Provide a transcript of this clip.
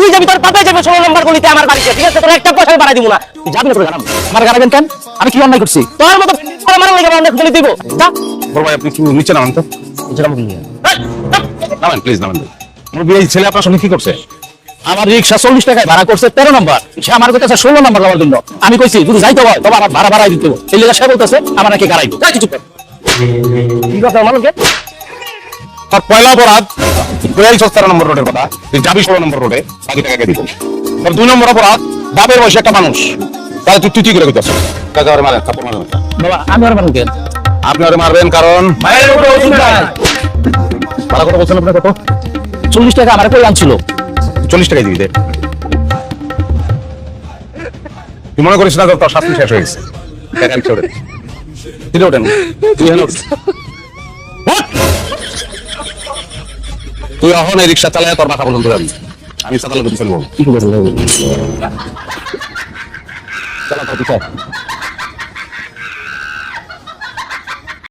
তুই যাবি তোর পাপে যাবে ষোলো নম্বর গলিতে আমার বাড়িতে ঠিক আছে? তোর একটা পয়সা বাড়াই দিব না। তুই যাবি না তোর আমার গাড়াবেন কেন? আমি কি অন্যায় করছি? তোর মতো আমার লেগে খুঁজে দিব। যা। বড় ভাই আপনি একটু নিচে নামান তো? যেরকম নিয়ে নামেন প্লিজ নামেন। আমার বিয়ে ছেলে আপনার সঙ্গে কি করছে? আমার রিক্সা চল্লিশ টাকায় ভাড়া করছে তেরো নম্বর। সে আমার কাছে ষোলো নম্বর দেওয়ার জন্য। আমি কইছি যদি যাইতে হয় তবে আমার ভাড়া বাড়াই দিতে। এই লেগে সে বলতেছে আমার নাকি গাড়াইবো যাই কিছু কর। কি কথা মানুষকে তার পয়লা অপরাধ কোয়াল সস্তার নম্বর রোডের কথা যাবি ষোলো নম্বর রোডে বাকি টাকা দিব দুই নম্বর অপরাধ বাপের বয়সে একটা মানুষ তাহলে তুই তুই করে কইতাছ মারেন কাপড় মারেন। বাবা আমি আর মানুষ আপনি মারবেন কারণ বলছেন আপনার কত চল্লিশ টাকা আমার কই আনছিল? চল্লিশ টাকায় দিবি তুই মনে করিস না তোর শাস্তি শেষ হয়ে গেছে। টাকা রিক্সা ওঠেন তুই ওঠেন তুই তুই এখন এই রিক্সা চালায় তোর মাথা পর্যন্ত যাবি। আমি চালালে তো ফেলব কি করে চালা